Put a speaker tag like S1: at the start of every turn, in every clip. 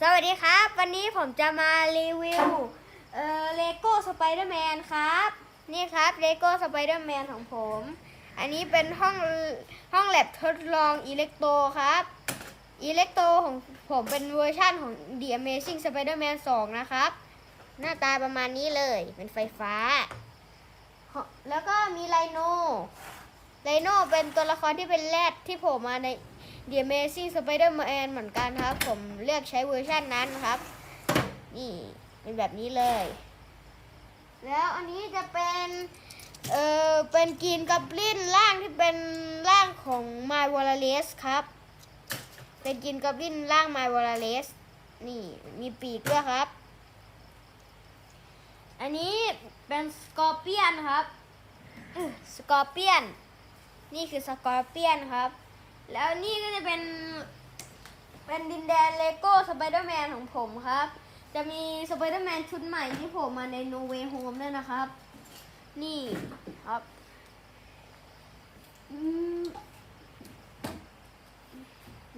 S1: สวัสดีครับ วันนี้ผมจะมารีวิวเอ่อเลโก้สไปเดอร์แมนครับ นี่ครับเลโก้สไปเดอร์แมนของผม อันนี้เป็นห้องห้องแลบทดลองอิเล็กโตครับอิเล็กโตของผมเป็นเวอร์ชั่นของ The Amazing Spider-Man 2 นะครับ หน้าตาประมาณนี้เลยเป็นไฟฟ้า แล้วก็มีไลโนไลโนเป็นตัวละครที่เป็นแรดที่โผล่มาใน The Amazing Spider-Man เหมือนกันครับ ผมเลือกใช้เวอร์ชันนั้นครับ นี่เป็นแบบนี้เลย แล้วอันนี้จะเป็นเออเป็นกีนกับลิ้นร่างที่เป็นร่างของ My w a l l a c e ครับ เป็นกีนกับลิ้นร่าง My w a l l a c e นี่มีปีกด้วยครับ อันนี้เป็นสกอร์เปียนครับสกอร์เปียน นี่คือสกอร์เปียนครับ แล้วนี่ก็จะเป็นเป็นดินแดนเลโก้สไปเดอร์แมนของผมครับ จะมีสไปเดอร์แมนชุดใหม่ที่ผล่มาในโนเวโฮมด้วยนะครับ นี่ครับ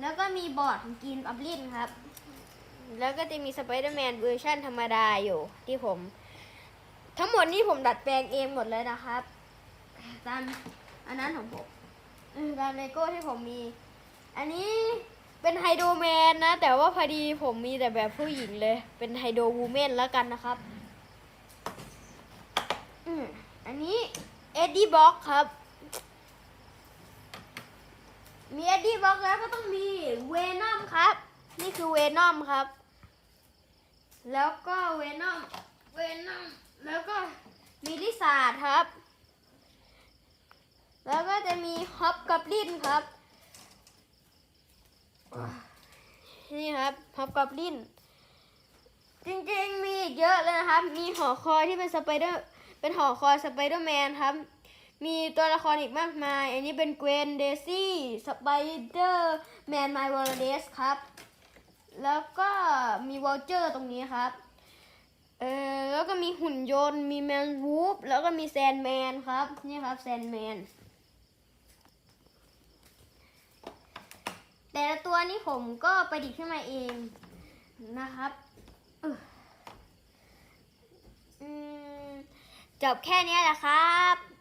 S1: แล้วก็มีบอร์ดของกรีนอับลินครับ แล้วก็จะมีสไปเดอร์แมนเวอร์ชันธรรมดาอยู่ที่ผม ทั้งหมดนี่ผมดัดแปลงเองหมดเลยนะครับตามอันนั้นของผม เออตามเลโก้ที่ผมมี อันนี้เป็นไฮโดรแมนนะ แต่ว่าพอดีผมมีแต่แบบผู้หญิงเลย เป็นไฮโดรวูแมนแล้วกันนะครับ อืมอันนี้เอ็ดดี้บ็อกครับ มีเอ็ดดี้บ็อกแล้วก็ต้องมีเวนอมครับ นี่คือเวนอมครับ แล้วก็เวนอมเวนอมแล้วก็มีลิซาร์ครับ มีฮอปกับลินครับ นี่ครับฮอปกับลิน จริงๆมีเยอะเลยนะครับ มีหอคอยที่เป็นสไปเดอร์ เป็นหอคอยสไปเดอร์แมนครับ มีตัวละครอีกมากมาย อันนี้เป็นเกวนเดซี่สไปเดอร์แมนไมวอลเดสครับ แล้วก็มีวอลเจอร์ตรงนี้ครับเออแล้วก็มีหุ่นยนต์ มีแมนวูฟแล้วก็มีแซนแมนครับ นี่ครับแซนแมน แต่ละตัวนี้ผมก็ประดิษฐ์ขึ้นมาเองนะครับเอออืมจบแค่นี้แหละครับ